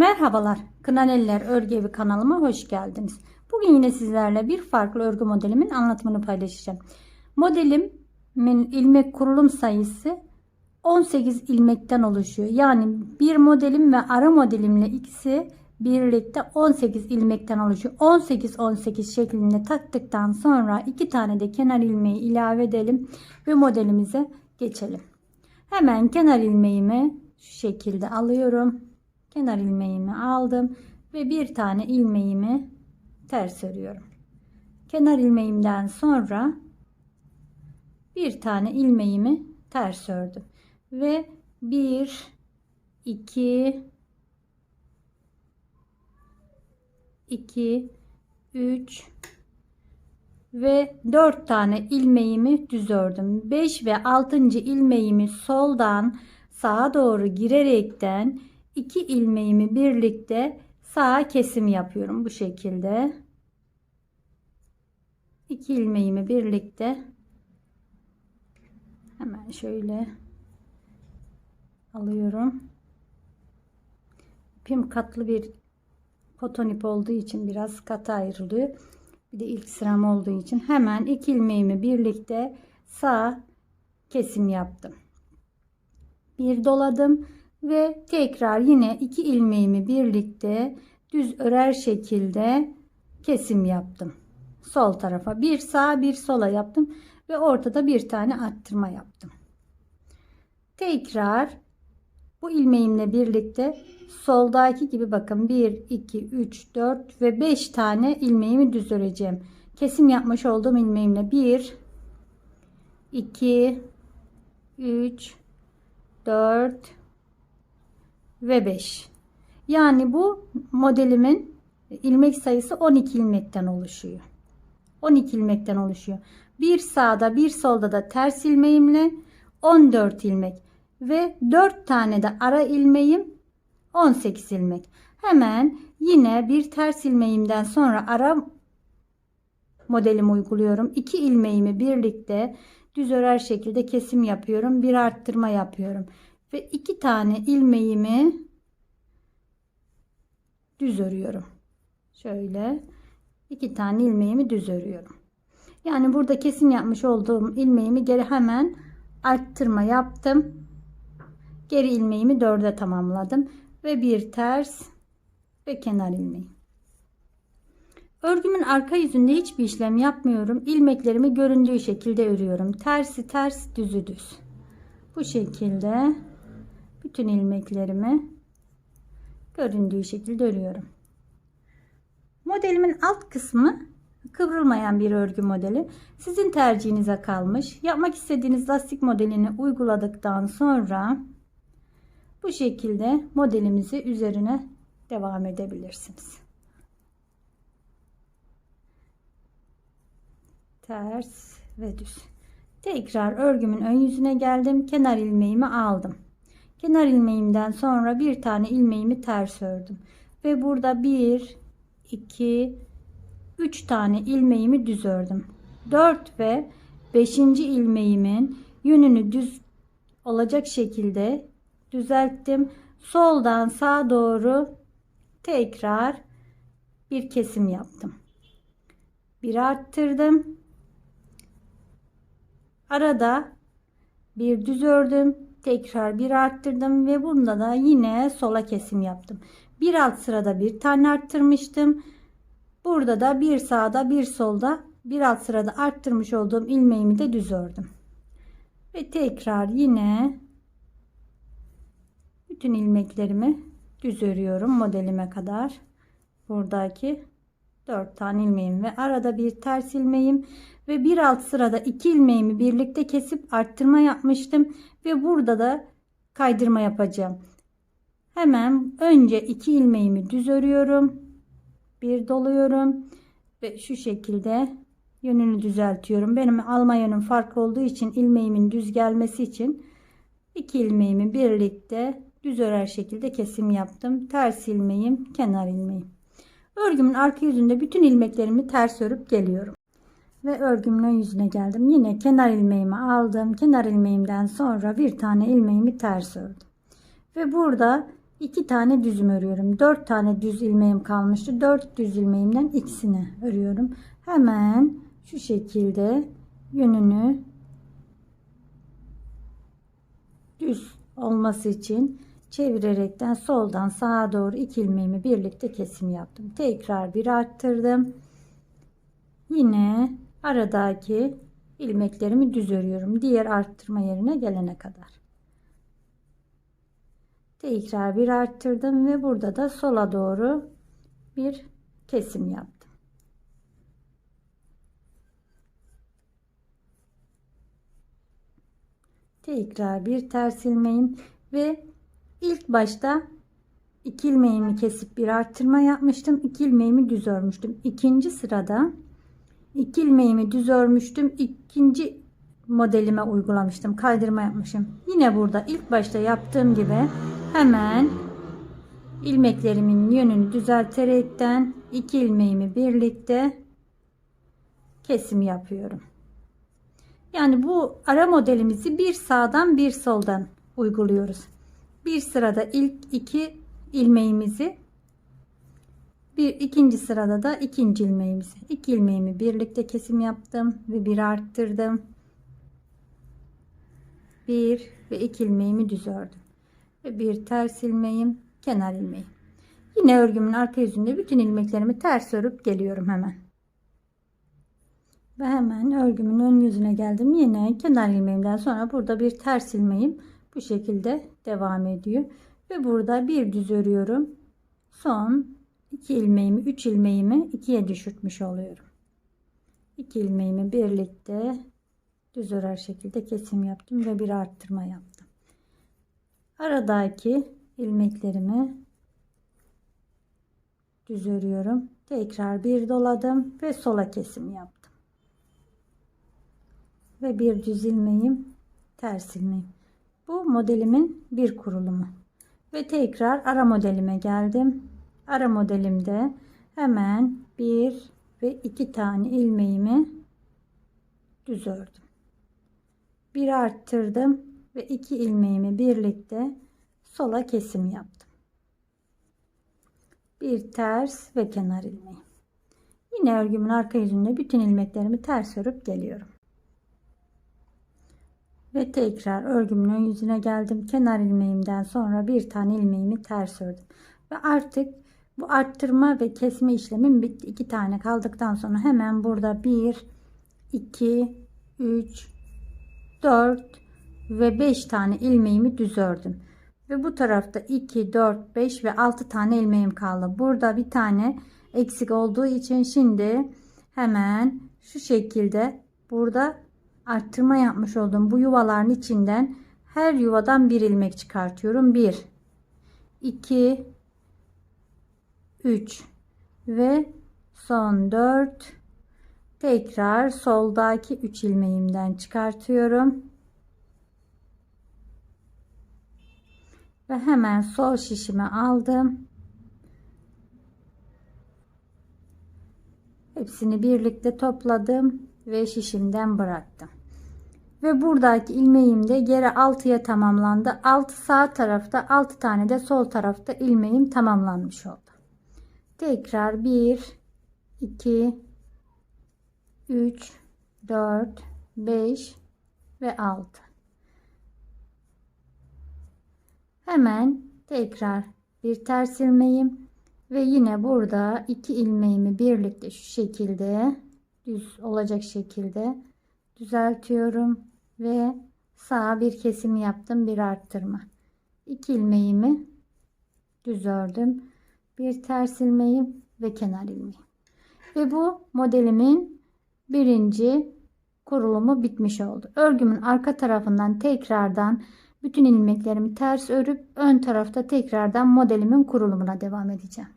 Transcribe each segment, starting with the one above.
Merhabalar, Kınaneller Örgü Evi kanalıma hoş geldiniz. Bugün yine sizlerle bir farklı örgü modelimin anlatımını paylaşacağım. Modelimin ilmek kurulum sayısı 18 ilmekten oluşuyor. Yani bir modelim ve ara modelimle ikisi birlikte 18 ilmekten oluşuyor. 18-18 şeklinde taktıktan sonra iki tane de kenar ilmeği ilave edelim ve modelimize geçelim. Hemen kenar ilmeğimi şu şekilde alıyorum. Kenar ilmeğimi aldım ve bir tane ilmeğimi ters örüyorum. Kenar ilmeğimden sonra bir tane ilmeğimi ters ördüm ve 1 2 2 3 ve 4 tane ilmeğimi düz ördüm. 5 ve 6. ilmeğimi soldan sağa doğru girerekten 2 ilmeğimi birlikte sağa kesim yapıyorum bu şekilde. 2 ilmeğimi birlikte hemen şöyle alıyorum. İpim katlı bir koton ip olduğu için biraz katı ayrılıyor. Bir de ilk sıram olduğu için hemen iki ilmeğimi birlikte sağ kesim yaptım. Bir doladım ve tekrar yine iki ilmeğimi birlikte düz örer şekilde kesim yaptım. Sol tarafa bir sağa bir sola yaptım ve ortada bir tane arttırma yaptım. Tekrar bu ilmeğimle birlikte soldaki gibi bakın 1 2 3 4 ve 5 tane ilmeğimi düz öreceğim. Kesim yapmış olduğum ilmeğimle 1 2 3 4 ve 5. Yani bu modelimin ilmek sayısı 12 ilmekten oluşuyor. 12 ilmekten oluşuyor. Bir sağda bir solda da ters ilmeğimle 14 ilmek ve 4 tane de ara ilmeğim 18 ilmek. Hemen yine bir ters ilmeğimden sonra ara modelimi uyguluyorum. 2 ilmeğimi birlikte düz örer şekilde kesim yapıyorum. Bir arttırma yapıyorum. Ve 2 tane ilmeğimi düz örüyorum. Şöyle 2 tane ilmeğimi düz örüyorum. Yani burada kesim yapmış olduğum ilmeğimi geri hemen arttırma yaptım. Geri ilmeğimi dörde tamamladım ve bir ters ve kenar ilmeği. Örgümün arka yüzünde hiçbir işlem yapmıyorum. İlmeklerimi göründüğü şekilde örüyorum. Tersi ters, düzü düz. Bu şekilde bütün ilmeklerimi göründüğü şekilde örüyorum. Modelimin alt kısmı kıvrılmayan bir örgü modeli. Sizin tercihinize kalmış. Yapmak istediğiniz lastik modelini uyguladıktan sonra bu şekilde modelimizi üzerine devam edebilirsiniz. Ters ve düz. Tekrar örgümün ön yüzüne geldim. Kenar ilmeğimi aldım. Kenar ilmeğimden sonra bir tane ilmeğimi ters ördüm. Ve burada 1, 2, 3 tane ilmeğimi düz ördüm. 4 ve 5. ilmeğimin yönünü düz olacak şekilde düzelttim. Soldan sağa doğru tekrar bir kesim yaptım. Bir arttırdım. Arada bir düz ördüm. Tekrar bir arttırdım ve bunda da yine sola kesim yaptım. Bir alt sırada bir tane arttırmıştım. Burada da bir sağda bir solda bir alt sırada arttırmış olduğum ilmeğimi de düz ördüm. Ve tekrar yine bütün ilmeklerimi düz örüyorum modelime kadar. Buradaki 4 tane ilmeğim ve arada bir ters ilmeğim ve bir alt sırada 2 ilmeğimi birlikte kesip arttırma yapmıştım ve burada da kaydırma yapacağım. Hemen önce 2 ilmeğimi düz örüyorum. Bir doluyorum ve şu şekilde yönünü düzeltiyorum. Benim alma yönüm farklı olduğu için ilmeğimin düz gelmesi için 2 ilmeğimi birlikte düz örer şekilde kesim yaptım. Ters ilmeğim, kenar ilmeğim. Örgümün arka yüzünde bütün ilmeklerimi ters örüp geliyorum. Ve örgümün ön yüzüne geldim. Yine kenar ilmeğimi aldım. Kenar ilmeğimden sonra bir tane ilmeğimi ters ördüm. Ve burada 2 tane düzüm örüyorum. 4 tane düz ilmeğim kalmıştı. 4 düz ilmeğimden ikisini örüyorum. Hemen şu şekilde yönünü düz olması için çevirerekten soldan sağa doğru iki ilmeğimi birlikte kesim yaptım. Tekrar bir arttırdım. Yine aradaki ilmeklerimi düz örüyorum. Diğer arttırma yerine gelene kadar. Tekrar bir arttırdım ve burada da sola doğru bir kesim yaptım. Tekrar bir ters ilmeğim ve ilk başta iki ilmeğimi kesip bir arttırma yapmıştım. İki ilmeğimi düz örmüştüm. İkinci sırada iki ilmeğimi düz örmüştüm. İkinci modelime uygulamıştım. Kaydırma yapmışım. Yine burada ilk başta yaptığım gibi hemen ilmeklerimin yönünü düzelterekten iki ilmeğimi birlikte kesim yapıyorum. Yani bu ara modelimizi bir sağdan bir soldan uyguluyoruz. Bir sırada ilk iki ilmeğimizi bir ikinci sırada da ikinci ilmeğimizi iki ilmeğimi birlikte kesim yaptım ve bir arttırdım. Bir ve iki ilmeğimi düz ördüm. Ve bir ters ilmeğim, kenar ilmeğim. Yine örgümün arka yüzünde bütün ilmeklerimi ters örüp geliyorum hemen. Ve hemen örgümün ön yüzüne geldim. Yine kenar ilmeğimden sonra burada bir ters ilmeğim bu şekilde devam ediyor. Ve burada bir düz örüyorum. Son 2 ilmeğimi 3 ilmeğimi 2'ye düşürtmüş oluyorum. 2 ilmeğimi birlikte düz örer şekilde kesim yaptım ve bir arttırma yaptım. Aradaki ilmeklerimi düz örüyorum. Tekrar bir doladım ve sola kesim yaptım. Ve bir düz ilmeğim ters ilmeğim. Bu modelimin bir kurulumu. Ve tekrar ara modelime geldim. Ara modelimde hemen bir ve iki tane ilmeğimi düz ördüm. Bir arttırdım ve iki ilmeğimi birlikte sola kesim yaptım. Bir ters ve kenar ilmeği. Yine örgümün arka yüzünde bütün ilmeklerimi ters örüp geliyorum. Ve tekrar örgümün ön yüzüne geldim. Kenar ilmeğimden sonra bir tane ilmeğimi ters ördüm. Ve artık bu arttırma ve kesme işlemim bitti. İki tane kaldıktan sonra hemen burada 1, 2, 3, 4 ve 5 tane ilmeğimi düz ördüm. Ve bu tarafta 2, 4, 5 ve 6 tane ilmeğim kaldı. Burada bir tane eksik olduğu için şimdi hemen şu şekilde burada arttırma yapmış olduğum bu yuvaların içinden her yuvadan bir ilmek çıkartıyorum. 1 2 3 ve son 4 tekrar soldaki 3 ilmeğimden çıkartıyorum. Ve hemen sol şişime aldım. Hepsini birlikte topladım ve şişimden bıraktım. Ve buradaki ilmeğim de geri 6'ya tamamlandı. 6 sağ tarafta 6 tane de sol tarafta ilmeğim tamamlanmış oldu. Tekrar 1 2 3 4 5 ve 6 hemen tekrar bir ters ilmeğim ve yine burada iki ilmeğimi birlikte şu şekilde düz olacak şekilde düzeltiyorum ve sağa bir kesim yaptım bir arttırma. 2 ilmeğimi düz ördüm bir ters ilmeğim ve kenar ilmeğim ve bu modelimin birinci kurulumu bitmiş oldu örgümün arka tarafından tekrardan bütün ilmeklerimi ters örüp ön tarafta tekrardan modelimin kurulumuna devam edeceğim.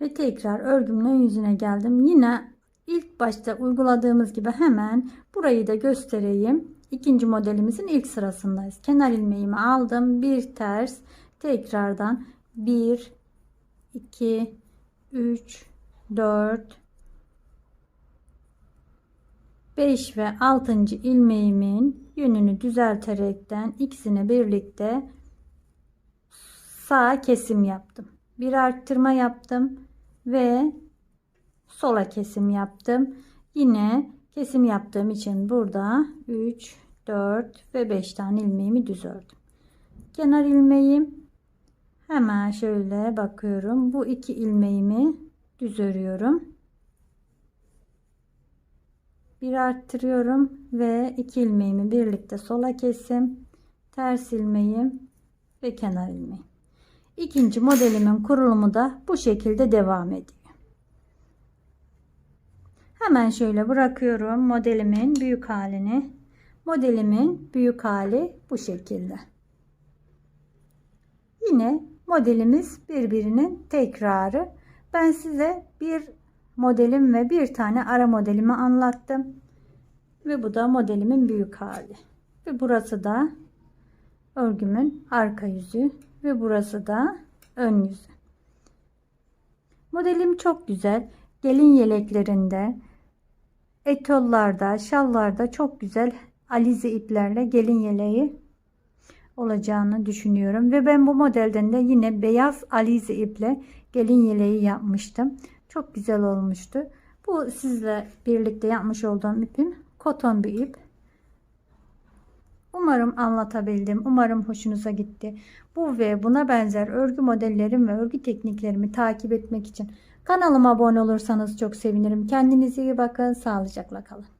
Ve tekrar örgümün ön yüzüne geldim. Yine ilk başta uyguladığımız gibi hemen burayı da göstereyim. İkinci modelimizin ilk sırasındayız. Kenar ilmeğimi aldım. Bir ters. Tekrardan 1, 2, 3, 4, 5 ve 6. ilmeğimin yönünü düzelterekten ikisini birlikte sağa kesim yaptım. Bir arttırma yaptım ve sola kesim yaptım. Yine kesim yaptığım için burada 3, 4 ve 5 tane ilmeğimi düz ördüm. Kenar ilmeğim hemen şöyle bakıyorum. Bu iki ilmeğimi düz örüyorum. Bir arttırıyorum ve iki ilmeğimi birlikte sola kesim, ters ilmeğim ve kenar ilmeğim. İkinci modelimin kurulumu da bu şekilde devam ediyor. Hemen şöyle bırakıyorum modelimin büyük halini. Modelimin büyük hali bu şekilde. Yine modelimiz birbirinin tekrarı. Ben size bir modelim ve bir tane ara modelimi anlattım. Ve bu da modelimin büyük hali. Ve burası da örgümün arka yüzü ve burası da ön yüzü. Modelim çok güzel. Gelin yeleklerinde, etollarda, şallarda çok güzel alize iplerle gelin yeleği olacağını düşünüyorum. Ve ben bu modelden de yine beyaz alize iple gelin yeleği yapmıştım. Çok güzel olmuştu. Bu sizle birlikte yapmış olduğum ipim koton bir ip. Umarım anlatabildim. Umarım hoşunuza gitti. Bu ve buna benzer örgü modellerim ve örgü tekniklerimi takip etmek için kanalıma abone olursanız çok sevinirim. Kendinize iyi bakın. Sağlıcakla kalın.